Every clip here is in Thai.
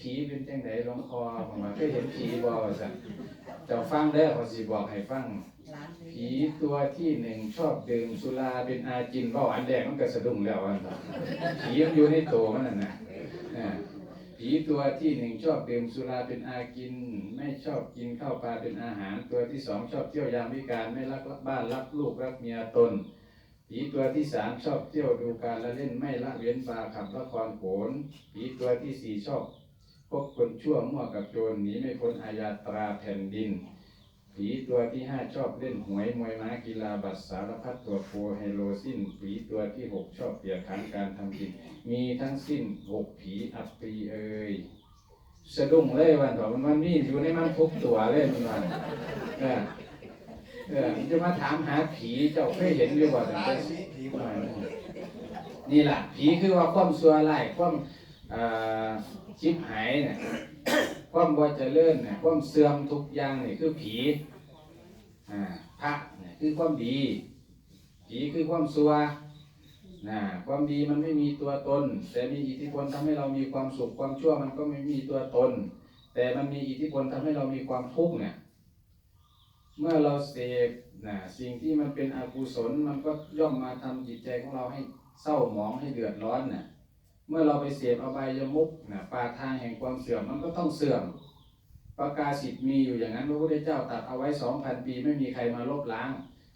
ผีเป็นจังไดหลวงคอผมว่าเคยเห็นผีบ่ว่าซั่นเจ้าฟังเด้อขอสิบอกให้ฟัง ผีตัวที่หนึ่งชอบดื่มสุราเป็นอาจินเว้าอันแรกมันก็สะดุ้งแล้วอันนั้ผีมันอยู่ในโตมันนั่นนะอ่าผีตัวที่หนึ่งชอบดื่มสุราเป็นอากิน ไม่ชอบกินข้าวปลาเป็นอาหาร ตัวที่สองชอบเที่ยวยามวิการไม่รักบ้านรักลูกรักเมียตน ผีตัวที่สามชอบเที่ยวดูการละเล่นไม่ละเว้นบาขับละครโขนผีตัวที่สี่ชอบ พบคนชั่วมั่วกับโจรหนีไม่พ้นอาญาตราแผ่นดิน ผีตัวที่ห้าชอบเล่นหวยมวยม้ากีฬาบัตรสารพัดตัวโฟไฮโลซินผีตัวที่หกชอบเปียกขันการทำกินมีทั้งสิ้นหกผีอัปปีเอ่ยสะดุ้งเลยวันต่อมันมันมีอยู่ในมันทุกตัวเลยมันวันเออเออมันจะมาถามหาผีเจ้าเคยเห็นหรือเปล่าแต่ร้านนี้ผีบ่นี่แหละผีคือว่าความซัวไล่ความอ่อ ชิบหายเนี่ยความบ่เจริญเนี่ยความเสื่อมทุกอย่างเนี่ยคือผีอ่าพระเนี่ยคือความดี ผีคือความซัวนะความดีมันไม่มีตัวตน แต่มีอิทธิพลทำให้เรามีความสุขความชั่วมันก็ไม่มีตัวตน แต่มันมีอิทธิพลทำให้เรามีความทุกข์เนี่ยเมื่อเราเสพนะสิ่งที่มันเป็นอกุศลมันก็ย่อมมาทำจิตใจของเราให้เศร้าหมองให้เดือดร้อนน่ะ เมื่อเราไปเสพอบายมุกนะปาทางแห่งความเสื่อมมันก็ต้องเสื่อมประกาศสิทธิ์มีอยู่อย่างนั้นพระพุทธเจ้าตัดเอาไว้สองพันปีไม่มีใครมาลบล้าง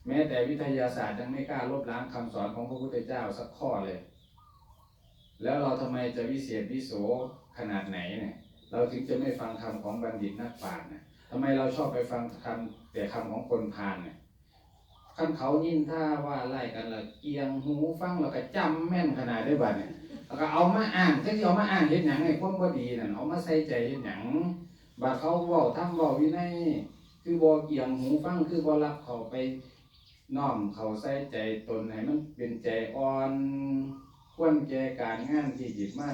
แม้แต่วิทยาศาสตร์ยังไม่กล้าลบล้างคำสอนของพระพุทธเจ้าสักข้อเลย แล้วเราทำไมจะวิเศษวิโสขนาดไหนเนี่ยเราถึงจะไม่ฟังคำของบัณฑิตนักปราชญ์เนี่ยทำไมเราชอบไปฟังคำแต่คำของคนพาลเนี่ยคันเขายินท่าว่าไล่กันละเอียงหูฟังแล้วก็จำแม่นขนาดได้บัดเนี่ยแล้วก็เอามาอ่านถ้าที่เอามาอ่านเห็นหยังไอ้ความบ่ดีนั่นเอามาใส่ใจเห็นหยังบาดเขาเว้าทำเว้าวินัยคือบ่เกี่ยงหูฟังคือบ่รับเขาไปน้อมเขาใส่ใจตนให้มันเป็นใจอ่อนควรแก่การงานที่หยิบมา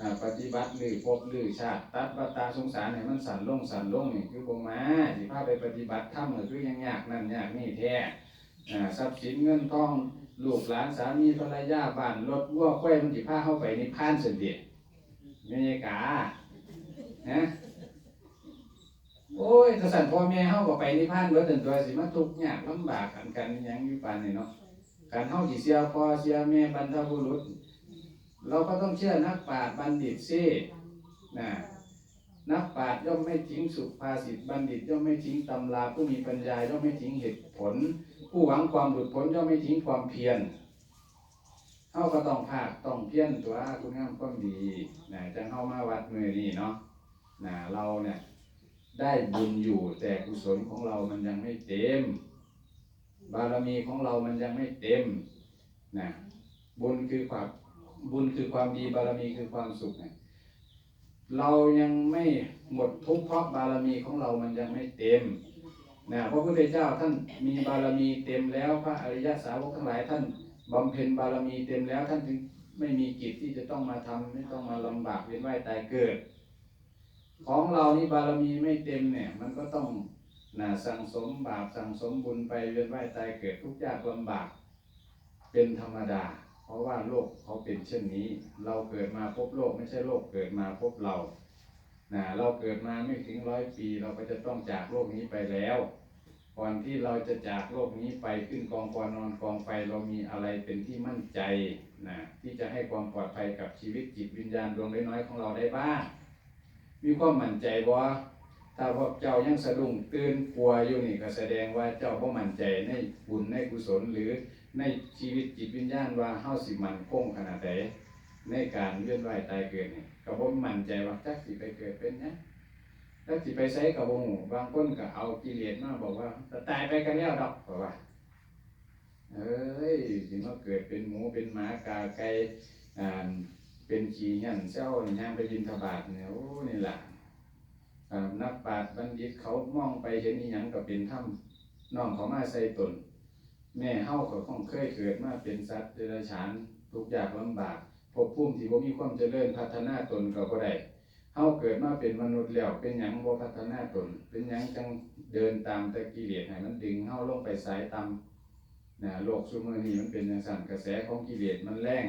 อ่าปฏิบัติหรือพบหรือชาติตัดวัตตาสงสารให้มันสั่นลงสั่นลงนี่คือบ่มาสิพาไปปฏิบัติธรรมก็คือยังยากนั่นยากนี่แท้อ่ ทรัพย์สินเงินทองลูกหลานสามีภรรยาบ้านรถวัวควายมันสิพาเข้าไปในพานเสินเดียไม่ใช่กาฮะโอ้ยถ้าสั่นพ่อแม่เฮาก็ไปในพานเบิดนั่นตัวสิมาทุกข์ยากลำบากกันกันยังอยู่ปานนี้เนาะการเฮาสิเสียพ่อเสียแม่บรรพบุรุษ เราก็ต้องเชื่อนักปราชญ์บัณฑิตสินะนักปราชญ์ย่อมไม่ทิ้งสุภาษิตบัณฑิตย่อมไม่ทิ้งตำราผู้มีปัญญาย่อมไม่ทิ้งเหตุผล ผู้หวังความหลุดพ้นย่อมไม่ทิ้งความเพียรเฮาก็ต้องภาคต้องเพียรตัวคุณงามความดีนะจังเฮามาวัดมือนี้เนาะนะเราเนี่ยได้บุญอยู่แต่กุศลของเรามันยังไม่เต็ม บารมีของเรามันยังไม่เต็มนะบุญคือความบุญคือความดีบารมีคือความสุขเนี่ยเรายังไม่หมดทุกข์เพราะบารมีของเรามันยังไม่เต็ม นะพระพุทธเจ้าท่านมีบารมีเต็มแล้วพระอริยสาวกทั้งหลายท่านบำเพ็ญบารมีเต็มแล้วท่านจึงไม่มีกิจที่จะต้องมาทำไม่ต้องมาลำบากเวียนว่ายตายเกิด ของเรานี่บารมีไม่เต็มเนี่ย มันก็ต้องนะสั่งสมบาปสั่งสมบุญไปเวียนว่ายตายเกิดทุกยากลำบากเป็นธรรมดา เพราะว่าโลกเขาเป็นเช่นนี้ เราเกิดมาพบโลกไม่ใช่โลกเกิดมาพบเรา นะเราเกิดมาไม่ถึงร้อยปี เราก็จะต้องจากโลกนี้ไปแล้ว ก่อนที่เราจะจากโลกนี้ไปขึ้นกองฟอนอนกองไฟเรามีอะไรเป็นที่มั่นใจนะที่จะให้ความปลอดภัยกับชีวิตจิตวิญญาณดวงน้อยๆของเราได้บ้าง มีความมั่นใจบ่าถ้าพวกเจ้ายังสะดุ้งตื่นกลัวอยู่นี่ก็แสดงว่าเจ้าบ่มั่นใจในบุญในกุศลหรือในชีวิตจิตวิญญาณว่าเฮาสิมันคงขนาดใด ในการเวียนว่ายตายเกิดเนี่ยก็บ่มั่นใจว่าจักสิไปเกิดเป็นหยังจักสิไปไสก็บ่ฮู้บางคนก็เอากิเลสมาบอกว่าจะตายไปกันแล้วดอกเพราะว่าเอ้ยสิมาเกิดเป็นหมูเป็นหมากาไก่อ่าเป็นขี้เหี้ยนเจ้าย่างไปบินทบาทเนี่ยโอ้นี่ล่ะนักปราชญ์บัณฑิตเขามองไปเห็นอีหยังก็เป็นถ้ำน้องเขามาใส่ตน แม่เฮาก็คงเคยเกิดมาเป็นสัตว์เดรัจฉานทุกข์ยากลำบาก ภพภูมิที่บ่มีความเจริญพัฒนาตนก็บ่ได้เฮาเกิดมาเป็นมนุษย์แล้วเป็นหยังบ่พัฒนาตน เป็นหยังจังเดินตามแต่กิเลสให้มันดึงเฮาลงไปสายต่ำนะโลกซุมื้อนี้มันเป็นจังซั่นกระแสของกิเลสมันแรง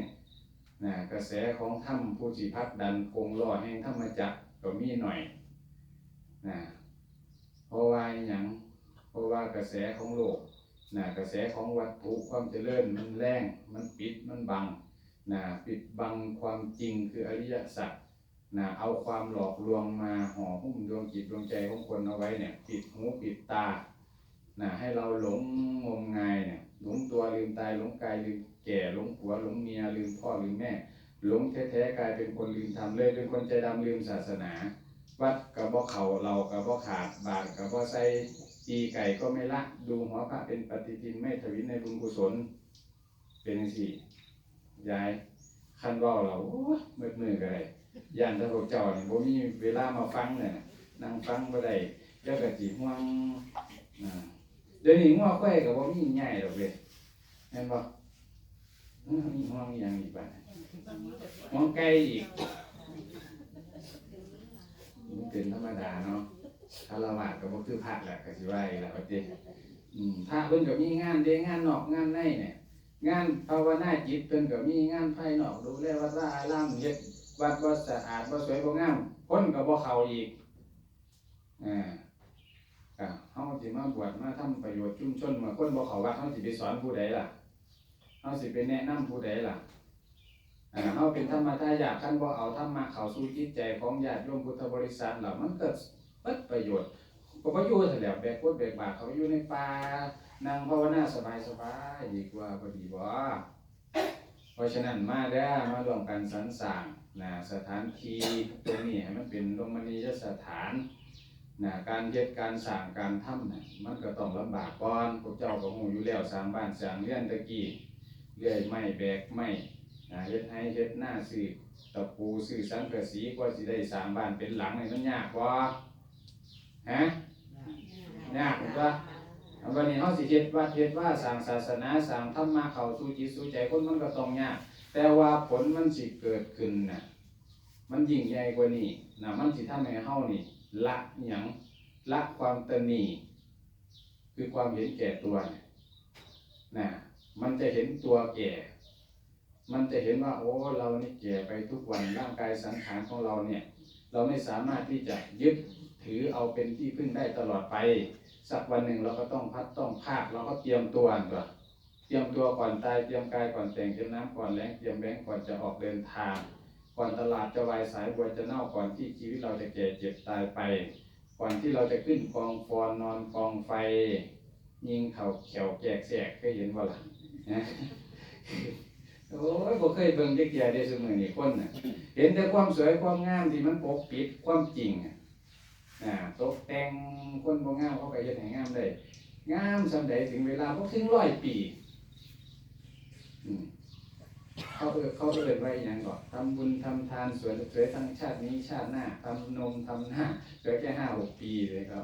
นะกระแสของถ้ำผู้สิพักดันคงล่อแห่งธรรมจักรก็มีหน่อยนะเพราะว่าหย่างเพราะว่ากระแสของโลกนะกระแสของวัตถุความเจริญมันแรงมันปิดมันบัง นะปิดบังความจริงคืออริยสัจนะเอาความหลอกลวงมาห่อหุ้มดวงจิตดวงใจของคนเอาไว้เนี่ยปิดหูปิดตานะให้เราหลงงมงายเนี่ยหลงตัวลืมตายหลงกายลืมแก่หลงผัวหลงเมียลืมพ่อลืมแม่หลงแท้ๆกลายเป็นคนลืมทำเลยเป็นคนใจดำลืมศาสนา วัดกับบ่เขาเรากับบ่ขาดบาทกับบ่ใส่ตีไก่ก็ไม่ละดูหัวพระเป็นปฏิทินไม่ทวินในบุญกุศลเป็นสี่ ยายคันเว่าเราโอ้ยมืดมือกันเลยย่านถ้าพกจ้านี่บ่มีเวลามาฟังเนี่ยนั่งฟังบ่ได้เจ้าก็สิห่วงเดี๋ยวนี้งัวควายก็บ่มีใหญ่ดอกเว้ยเห็นบ่มมีห่วงอีหยังอีกบ้างมองไกลอีกมันเป็นธรรมดาเนาะคารวะกับพวกคือพระแหละก็สิว่าอีกแหละปฏิอืมพระเพิ่นก็มีงานเด้งานนอกงานในเนี่ย งานภาวนาจิตเพิ่นก็มีงานภายนอกดูแลวัดว่าอารามเฮ็ดวัดบ่สะอาดบ่สวยบ่งามคนก็บ่เข้าอีกอ่าก็เฮาสิมาบวชมาทำประโยชน์ชุมชนเมื่อคนบ่เข้าวัดเฮาสิไปสอนผู้ใดล่ะเฮาสิไปแนะนำผู้ใดล่ะอ่าเฮาเป็นธรรมทายาทคันบ่เอาธรรมะเข้าสู่จิตใจของญาติโยมพุทธบริษัทแล้วมันเกิดเบิดประโยชน์ ก็บ่อยู่ซั่แหล้วแบกกดแบกบาเขาอยู่ในป่านั่งภาวนาสบายๆดีกว่าบ่ดีบ่เพราะฉะนั้นมาเด้อมาร่วมกันสรรสร้างนะสถานที่ตรงนี้ให้มันเป็นโรมณียสถานนะการเฮ็ดการสร้างการทำนะมันก็ต้องลำบากก่อนพวกเจ้าก็ฮู้อยู่แล้วสร้างบ้านสร้างเรือนตะกี้เลื่อยไม้แบกไม้อ่าเฮ็ดให้เฮ็ดหน้าซื้อตะปูซื้อสังกะสีกว่าสิได้สร้างบ้านเป็นหลังนี่มันยากบ่ฮะ ยากบ่อันวันนี้เฮาสิเฮ็ดวัดเฮ็ดว่าสร้างศาสนาสร้างธรรมะเข้าสู่จิตสู่ใจคนมันก็ต้องยากแต่ว่าผลมันสิเกิดขึ้นน่ะมันยิ่งใหญ่กว่านี้น่ะมันสิทำให้เฮานี่ ละหยังละความตนีคือความเห็นแก่ตัวเนี่ยน่ะมันจะเห็นตัวแก่ มันจะเห็นว่า โอ้เรานี่แก่ไปทุกวันร่างกายสังขารของเราเนี่ย เราไม่สามารถที่จะยึดถือเอาเป็นที่พึ่งได้ตลอดไป สักวันหนึ่งเราก็ต้องพัดต้องภาคเราก็เตรียมตัวก่อนเตรียมตัวก่อนตายเตรียมกายก่อนแต่งเตรียมน้ำก่อนแล้งเตรียมแบงก์ก่อนจะออกเดินทาง ก่อนตลาดจะวายสายบัวจะเน่าก่อนที่ชีวิตเราจะแก่เจ็บตายไป ก่อนที่เราจะขึ้นกองฟอนนอนกองไฟ ยิงเข่าเขียวแกกแสกเคยเห็นบ่ล่ะโอ้ยบ่เคยเบิ่งจักเที่ยได้ซุมื้อนี้คนน่ะเห็นแต่ความสวยความงามที่มันปกปิดความจริงอะ อ่าตกแต่งคนบ่งามเขาก็เฮ็ดให้งามได้งามสำใดถึงเวลาบ่ถึงร้อยปีอืมเขาเออเขาเอินไว้หยังก่อนทำบุญทำทานสวยสวยทั้งชาตินี้ชาติหน้าทำนมทำหน้าสวยแค่ห้าหกปีเลยก็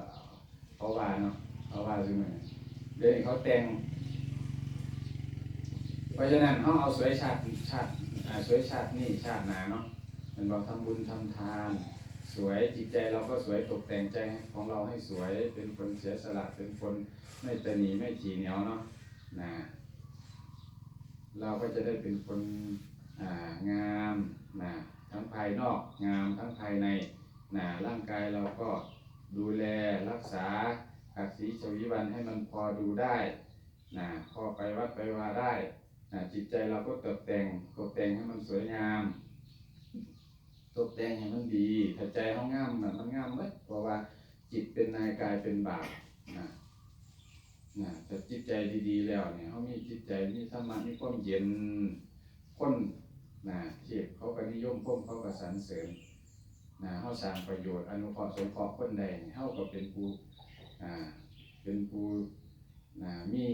เขาว่าเนาะเขาว่าซุมื้อนี้เดี๋ยวเขาแต่งเพราะฉะนั้นเขาเอาสวยชาติชาติสวยชาตินี่ชาติหนาเนาะมันบอกทำบุญทำทาน สวยจิตใจเราก็สวยตกแต่งใจของเราให้สวยเป็นคนเสียสละเป็นคนไม่ตะหนีไม่จีเหนียวเนาะนะเราก็จะได้เป็นคนางามนะทั้งภายนอกงามทั้งภายในนะร่างกายเราก็ดูแลรักษาอักษีชวีวันให้มันพอดูได้นะพอไปวัดไปวาได้อ่าจิตใจเราก็ตกแต่งตกแต่งให้มันสวยงาม ตกแต่งให้มันดีถ้าใจเขางามนะมันงามไหมเพราะว่าจิตเป็นนายกายเป็นบาวนะนะแต่จิตใจดีๆแล้วเนี่ยเขามีจิตใจมีธรรมะมีความเย็นคนนะเทียบเขาก็นิยมพ้มเขาก็สรรเสริญนะเขาสร้างประโยชน์อนุเคราะห์สงเคราะห์คนใดเนี่ยเขาก็เป็นผู้อ่าเป็นผู้นะมี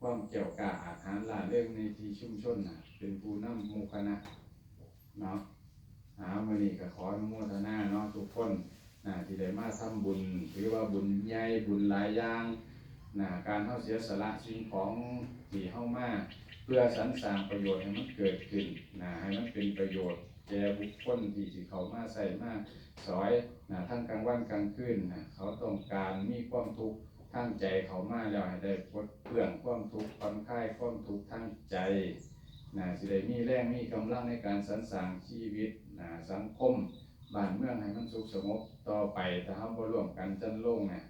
ความเกี่ยวกาอาหารหลาเรื่องในที่ชุมชนนะเป็นผู้นำหมู่คณะเนาะ หามือนี้ก็ขออนุโมทนาเนาะทุกคนนะที่ได้มาทำบุญถือว่าบุญใหญ่บุญหลายอย่างนะการเฮาเสียสละสิ่งของที่เฮามาเพื่อสรรสร้างประโยชน์ให้มันเกิดขึ้นนะให้มันเป็นประโยชน์แก่บุคคลที่สิเขามาใส่มาสอยนะทั้งกลางวันกลางคืนนะเขาต้องการมีความทุกข์ทั้งใจเขามาแล้วให้ได้ปลดเปลื้องความทุกข์ผ่อนคลายความทุกข์ทั้งใจนะสิได้มีแรงมีกำลังในการสรรสร้างชีวิต นะสังคมบ้านเมืองให้มันสุขสงบต่อไปถ้าเฮาบ่ร่วมกันจันโลงเนี่ย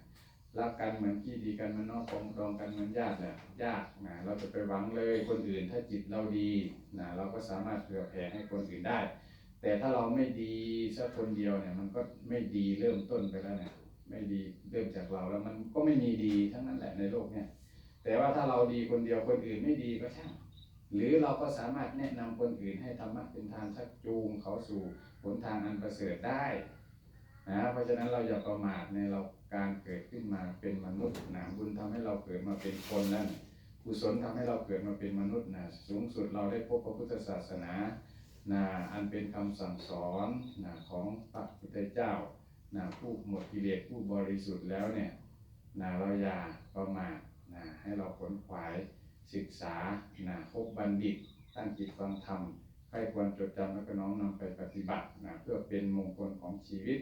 รักกันเหมือนพี่ดีกันมันนอกปองดองกันเหมือนญาติแหละยากนะเราจะไปหวังเลยคนอื่นถ้าจิตเราดีนะเราก็สามารถเผื่อแผ่ให้คนอื่นได้ แต่ถ้าเราไม่ดีสักคนเดียวเนี่ยมันก็ไม่ดีเริ่มต้นไปแล้วเนี่ยไม่ดีเริ่มจากเราแล้วมันก็ไม่มีดีทั้งนั้นแหละในโลกเนี่ยแต่ว่าถ้าเราดีคนเดียวคนอื่นไม่ดีก็ช่าง หรือเราก็สามารถแนะนำคนอื่นให้ธรรมะเป็นทางชักจูงเขาสู่หนทางอันประเสริฐได้นะเพราะฉะนั้นเราอย่าประมาทในเราการเกิดขึ้นมาเป็นมนุษย์นะบุญทำให้เราเกิดมาเป็นคนนั่นกุศลทำให้เราเกิดมาเป็นมนุษย์นะสูงสุดเราได้พบพระพุทธศาสนานะอันเป็นคำสั่งสอนนะของพระพุทธเจ้านะผู้หมดกิเลสผู้บริสุทธิ์แล้วเนี่ยนะเราอย่าประมาทนะให้เราขนขวาย ศึกษานะพบบัณฑิต ตั้งจิตฟังธรรมใครควรจดจำและก็น้อมนำไปปฏิบัตินะเพื่อเป็นมงคลของชีวิต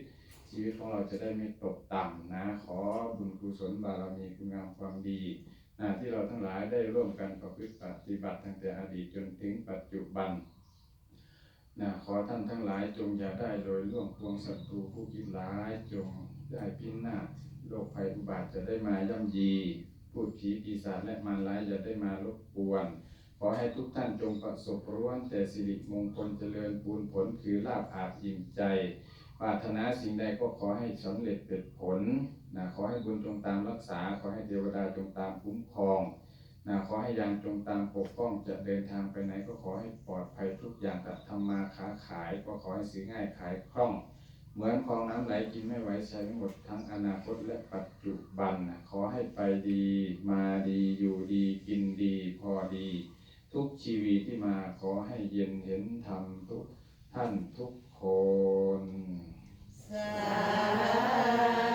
ชีวิตของเราจะได้ไม่ตกต่ำนะ ขอบุญกุศลบารมีคุณงามความดีนะที่เราทั้งหลายได้ร่วมกันประพฤติปฏิบัติตั้งแต่อดีตจนถึงปัจจุบันนะขอท่านทั้งหลายจงอย่าได้โดยล่วงพวงศัตรูผู้คิดร้ายจงได้พินาศโรคภัยอุบัติจะได้มาย่ำยี พูดผีปีศาจและมารร้ายอย่าได้มารบกวน ขอให้ทุกท่านจงประสบร้วนแต่สิริมงคลเจริญปูนผลคือลาภอาจยิ่งใจปรารถนาสิ่งใดก็ขอให้สำเร็จเป็นผลนะขอให้บุญจงตามรักษา ขอให้เทวดาจงตามคุ้มครองนะขอให้ยานจงตามปกป้องจะเดินทางไปไหนก็ขอให้ปลอดภัยทุกอย่างตัดทำมาค้าขาย ก็ขอให้ซื้อง่ายขายคล่อง เหมือนคลองน้ำไหลกินไม่ไหวใช้ไม่หมดทั้งอนาคตและปัจจุบันนะขอให้ไปดีมาดีอยู่ดีกินดีพอดี ทุกชีวิตที่มาขอให้เย็นเห็นธรรมทุกท่านทุกคนสาธุสาธุสา